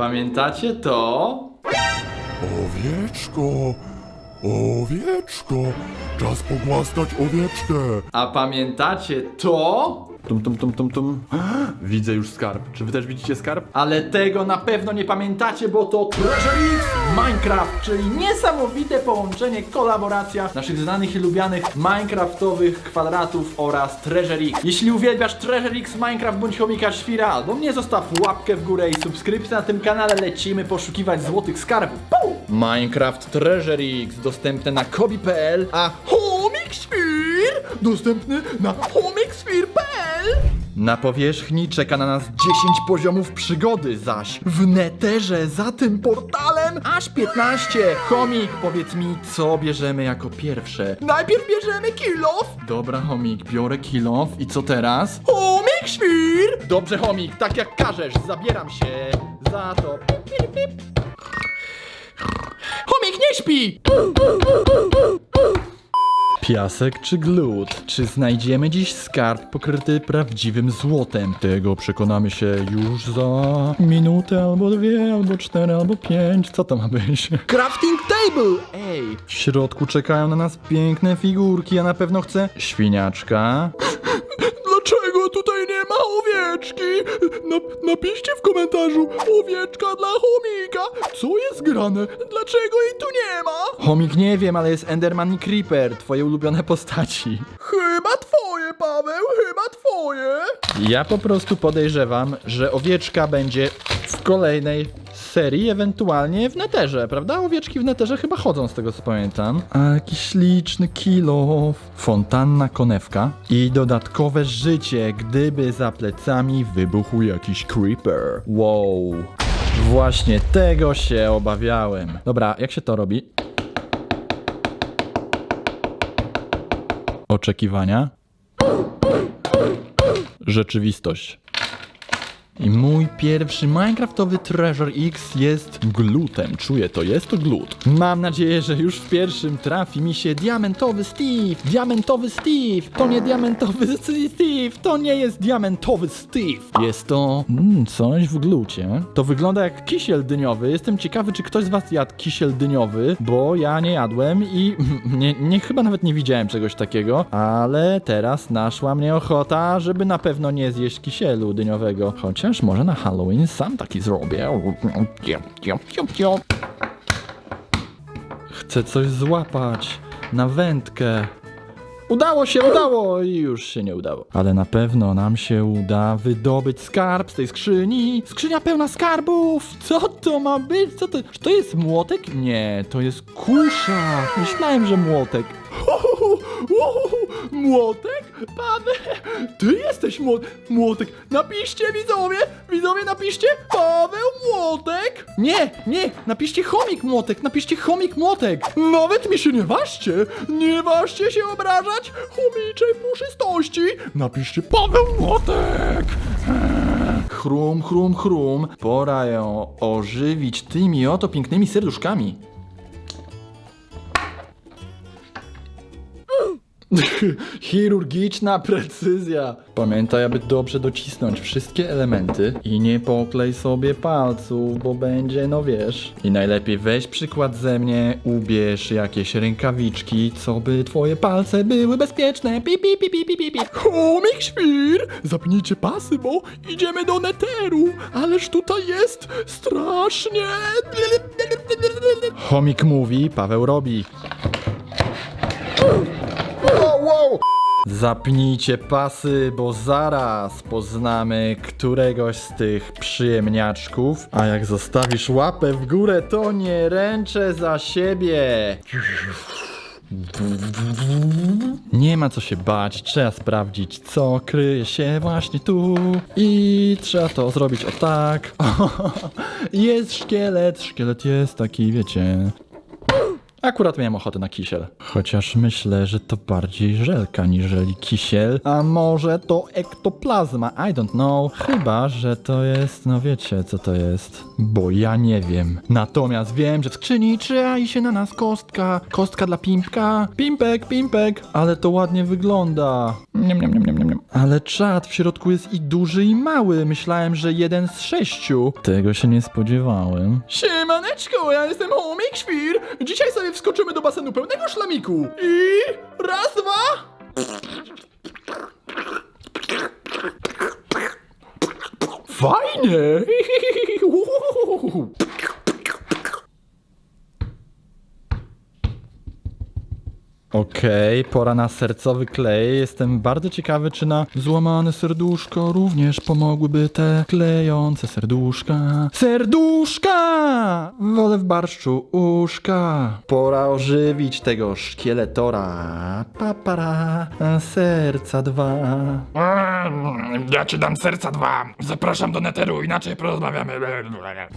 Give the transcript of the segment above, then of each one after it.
Pamiętacie to? Owieczko, owieczko, czas pogłaskać owieczkę. A pamiętacie to? Tum, tum, tum, tum, tum. Widzę już skarb. Czy wy też widzicie skarb? Ale tego na pewno nie pamiętacie, bo to Treasure X Minecraft, czyli niesamowite połączenie, kolaboracja naszych znanych i lubianych Minecraftowych kwadratów oraz Treasure X. Jeśli uwielbiasz Treasure X Minecraft bądź chomika świra, albo mnie zostaw łapkę w górę i subskrypcję na tym kanale, lecimy poszukiwać złotych skarbów. Pum! Minecraft Treasure X dostępne na kobi.pl, a Chomik Świr dostępny na chomikświr.pl na powierzchni czeka na nas 10 poziomów przygody, zaś w neterze za tym portalem aż 15. Chomik, powiedz mi, co bierzemy jako pierwsze? Najpierw bierzemy kilof. Dobra, chomik, biorę kilof. I co teraz? Chomik, świr! Dobrze, chomik, tak jak każesz, zabieram się za to. Pip, pip. Chomik, nie śpi! Piasek czy glut? Czy znajdziemy dziś skarb pokryty prawdziwym złotem? Tego przekonamy się już za minutę, albo dwie, albo cztery, albo pięć. Co to ma być? Crafting table! Ej! W środku czekają na nas piękne figurki, ja na pewno chcę świniaczka. Dlaczego tutaj nie ma owieczki? napiszcie w komentarzu owieczka dla chomika. Co jest grane? Dlaczego jej tu nie ma? Chomik nie wiem, ale jest Enderman i Creeper, twoje ulubione postaci. Chyba Paweł, chyba twoje. Ja po prostu podejrzewam, że owieczka będzie w kolejnej serii, ewentualnie w neterze, prawda? Owieczki w neterze chyba chodzą z tego co pamiętam. A jakiś śliczny kilof. Fontanna konewka i dodatkowe życie, gdyby za plecami wybuchł jakiś creeper. Wow. Właśnie tego się obawiałem. Dobra, jak się to robi? Oczekiwania. Rzeczywistość. I mój pierwszy Minecraftowy Treasure X jest glutem. Czuję to, jest to glut. Mam nadzieję, że już w pierwszym trafi mi się diamentowy Steve. Diamentowy Steve. To nie diamentowy Steve. To nie jest diamentowy Steve. Jest to mm, coś w glucie. To wygląda jak kisiel dyniowy. Jestem ciekawy, czy ktoś z was jadł kisiel dyniowy, bo ja nie jadłem i nie, nie chyba nawet nie widziałem czegoś takiego, ale teraz naszła mnie ochota, żeby na pewno nie zjeść kisielu dyniowego. Chociaż może na Halloween sam taki zrobię. Chcę coś złapać na wędkę. Udało się, udało i już się nie udało. Ale na pewno nam się uda wydobyć skarb z tej skrzyni. Skrzynia pełna skarbów! Co to ma być? Co to? Czy to jest młotek? Nie, to jest kusza. Myślałem, że młotek. Młotek? Paweł, ty jesteś młot młotek. Napiszcie widzowie, widzowie napiszcie Paweł Młotek. Nie, nie, napiszcie chomik młotek, napiszcie chomik młotek. Nawet mi się nie ważcie, nie ważcie się obrażać chomiczej puszystości. Napiszcie Paweł Młotek. Chrum, chrum, chrum. Pora ją ożywić tymi oto pięknymi serduszkami. Chirurgiczna precyzja. Pamiętaj, aby dobrze docisnąć wszystkie elementy i nie poklej sobie palców, bo będzie, no wiesz. I najlepiej weź przykład ze mnie, ubierz jakieś rękawiczki, co by twoje palce były bezpieczne. Pi, pi, pi, pi, pi, pi, pi. Chomik świr! Zapnijcie pasy, bo idziemy do neteru. Ależ tutaj jest strasznie. Chomik mówi, Paweł robi. Zapnijcie pasy, bo zaraz poznamy któregoś z tych przyjemniaczków. A jak zostawisz łapę w górę, to nie ręczę za siebie. Nie ma co się bać, trzeba sprawdzić, co kryje się właśnie tu. I trzeba to zrobić o tak. Jest szkielet, szkielet jest taki, wiecie. Akurat miałem ochotę na kisiel. Chociaż myślę, że to bardziej żelka niżeli kisiel. A może to ektoplazma? I don't know. Chyba, że to jest, no wiecie co to jest. Bo ja nie wiem. Natomiast wiem, że w skrzyni czai się na nas kostka. Kostka dla Pimpka. Pimpek, Pimpek. Ale to ładnie wygląda. Niam, niam, niam, niam, niam. Ale czad w środku jest i duży i mały. Myślałem, że jeden z sześciu. Tego się nie spodziewałem. Siemaneczko, ja jestem Homik Świr. Dzisiaj sobie wskoczymy do basenu pełnego szlamiku. I raz, dwa. Fajnie. Okej, pora na sercowy klej. Jestem bardzo ciekawy, czy na złamane serduszko również pomogłyby te klejące serduszka. Serduszka! Wolę w barszczu uszka. Pora ożywić tego szkieletora. Papara, serca dwa. Mm, Ja ci dam serca dwa. Zapraszam do neteru, inaczej porozmawiamy.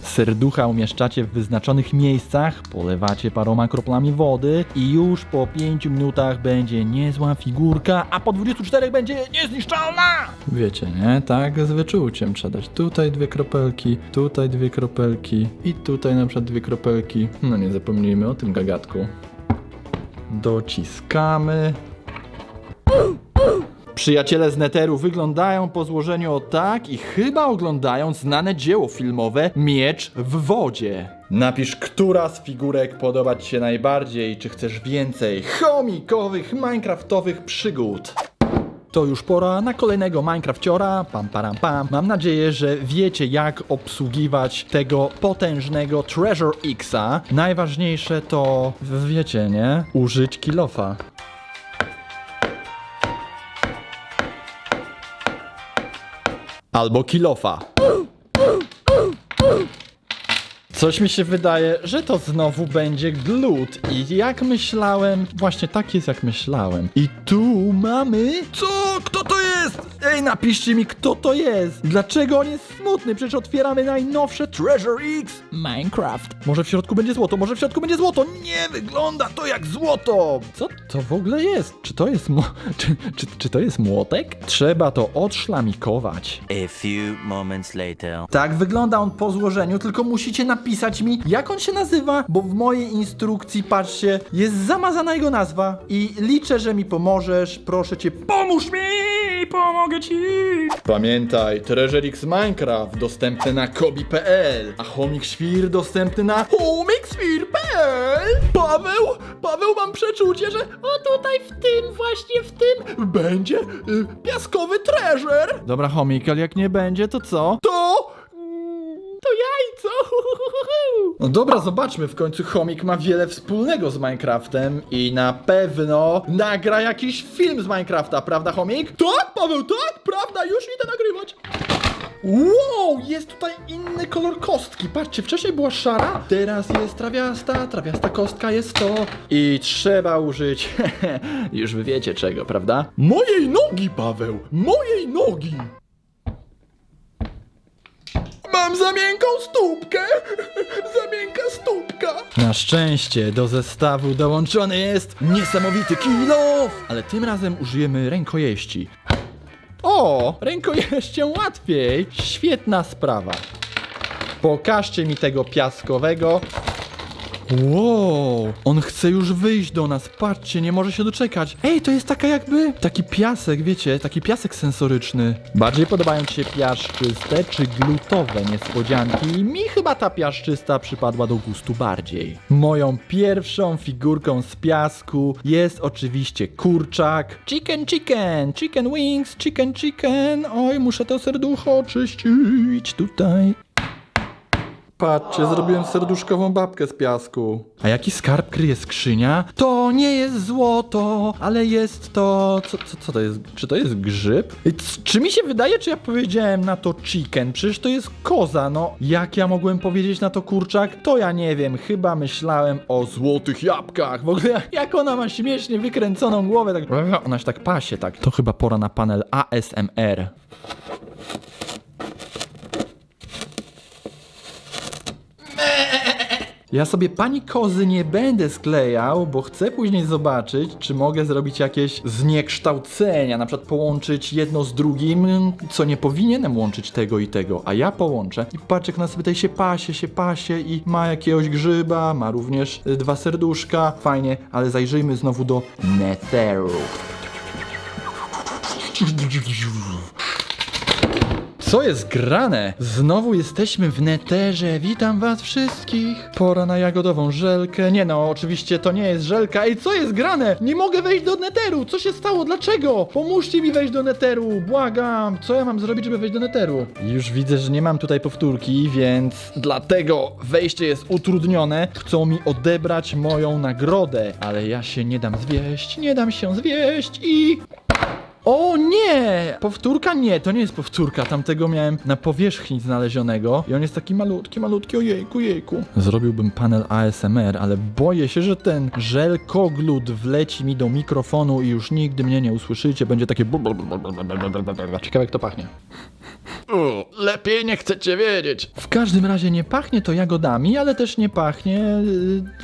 Serducha umieszczacie w wyznaczonych miejscach, polewacie paroma kroplami wody i już po 5 minutach będzie niezła figurka, a po 24 będzie niezniszczalna! Wiecie, nie? Tak z wyczuciem trzeba dać. Tutaj dwie kropelki, tutaj dwie kropelki i tutaj na przykład dwie kropelki. No nie zapomnijmy o tym gagatku. Dociskamy. Przyjaciele z Neteru wyglądają po złożeniu tak i chyba oglądają znane dzieło filmowe Miecz w wodzie. Napisz, która z figurek podoba Ci się najbardziej, czy chcesz więcej chomikowych, minecraftowych przygód. To już pora na kolejnego Minecrafciora. Pam, param, pam. Mam nadzieję, że wiecie, jak obsługiwać tego potężnego Treasure Xa. Najważniejsze to, wiecie, nie? Użyć kilofa. Albo kilofa. Coś mi się wydaje, że to znowu będzie glut. I jak myślałem, właśnie tak jest jak myślałem. I tu mamy. Co? Kto to jest? Ej, napiszcie mi, kto to jest. Dlaczego on jest smutny? Przecież otwieramy najnowsze Treasure X Minecraft. Może w środku będzie złoto, może w środku będzie złoto. Nie wygląda to jak złoto. Co to w ogóle jest? Czy to jest. Mo- czy, czy, czy to jest młotek? Trzeba to odszlamikować. A few moments later. Tak wygląda on po złożeniu, tylko musicie napisać mi, jak on się nazywa, bo w mojej instrukcji, patrzcie, jest zamazana jego nazwa i liczę, że mi pomożesz. Proszę cię, pomóż mi! Pomogę ci! Pamiętaj, Treasure X Minecraft dostępny na kobi.pl, a Homik Świr dostępny na homikświr.pl Paweł, Paweł, mam przeczucie, że o tutaj w tym, właśnie w tym będzie y, piaskowy treasure. Dobra, Homik, ale jak nie będzie, to co? To... To jajco! No dobra, zobaczmy, w końcu Chomik ma wiele wspólnego z Minecraftem i na pewno nagra jakiś film z Minecrafta, prawda Chomik? Tak, Paweł, tak, prawda, już idę nagrywać. Wow, jest tutaj inny kolor kostki. Patrzcie, wcześniej była szara, teraz jest trawiasta, trawiasta kostka jest to. I trzeba użyć, już wy wiecie czego, prawda? Mojej nogi, Paweł, mojej nogi. Mam za miękką stópkę! Za miękka stópka! Na szczęście do zestawu dołączony jest niesamowity kilof! Ale tym razem użyjemy rękojeści. O! Rękojeścią łatwiej! Świetna sprawa. Pokażcie mi tego piaskowego. Wow, on chce już wyjść do nas, patrzcie, nie może się doczekać. Ej, to jest taka jakby taki piasek, wiecie, taki piasek sensoryczny. Bardziej podobają ci się piaszczyste czy glutowe niespodzianki? Mi chyba ta piaszczysta przypadła do gustu bardziej. Moją pierwszą figurką z piasku jest oczywiście kurczak. Chicken, chicken, chicken wings, chicken, chicken. Oj, muszę to serducho oczyścić tutaj. Patrzcie, zrobiłem serduszkową babkę z piasku. A jaki skarb kryje skrzynia? To nie jest złoto, ale jest to... Co, co, co to jest? Czy to jest grzyb? C- Czy mi się wydaje, czy ja powiedziałem na to chicken? Przecież to jest koza, no. Jak ja mogłem powiedzieć na to kurczak? To ja nie wiem, chyba myślałem o złotych jabłkach. W ogóle jak ona ma śmiesznie wykręconą głowę, tak... Ona się tak pasie, tak. To chyba pora na panel ASMR. Ja sobie pani kozy nie będę sklejał, bo chcę później zobaczyć, czy mogę zrobić jakieś zniekształcenia, na przykład połączyć jedno z drugim, co nie powinienem łączyć tego i tego, a ja połączę. I patrz, jak ona sobie tutaj się pasie, się pasie i ma jakiegoś grzyba, ma również y, dwa serduszka. Fajnie, ale zajrzyjmy znowu do Netheru. Co jest grane? Znowu jesteśmy w neterze. Witam was wszystkich. Pora na jagodową żelkę. Nie no, oczywiście to nie jest żelka. Ej, co jest grane? Nie mogę wejść do neteru. Co się stało? Dlaczego? Pomóżcie mi wejść do neteru. Błagam. Co ja mam zrobić, żeby wejść do neteru? Już widzę, że nie mam tutaj powtórki, więc dlatego wejście jest utrudnione. Chcą mi odebrać moją nagrodę, ale ja się nie dam zwieść. Nie dam się zwieść i o nie! Powtórka? Nie, to nie jest powtórka. Tamtego miałem na powierzchni znalezionego i on jest taki malutki, malutki, ojejku, jejku. Zrobiłbym panel ASMR, ale boję się, że ten żel koglud wleci mi do mikrofonu i już nigdy mnie nie usłyszycie. Będzie takie... Ciekawe jak to pachnie. U, lepiej nie chcecie wiedzieć. W każdym razie nie pachnie to jagodami, ale też nie pachnie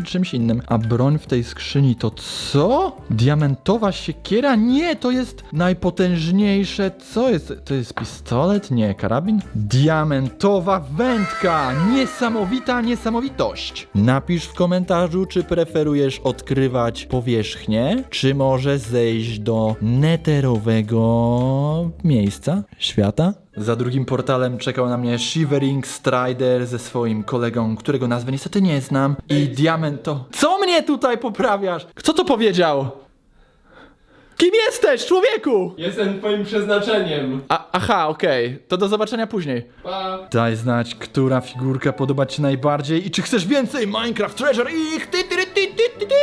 y, czymś innym. A broń w tej skrzyni to co? Diamentowa siekiera? Nie, to jest najpotężniejsze. Co jest? To jest pistolet? Nie, karabin? Diamentowa wędka! Niesamowita niesamowitość. Napisz w komentarzu, czy preferujesz odkrywać powierzchnię, czy może zejść do neterowego miejsca, świata? Za drugim portalem czekał na mnie Shivering Strider ze swoim kolegą, którego nazwy niestety nie znam. I Diamento. Co mnie tutaj poprawiasz? Kto to powiedział? Kim jesteś, człowieku? Jestem twoim przeznaczeniem. A, aha, okej. To do zobaczenia później. Pa. Daj znać, która figurka podoba ci najbardziej i czy chcesz więcej Minecraft Treasure ich. Ty, ty, ty, ty, ty, ty.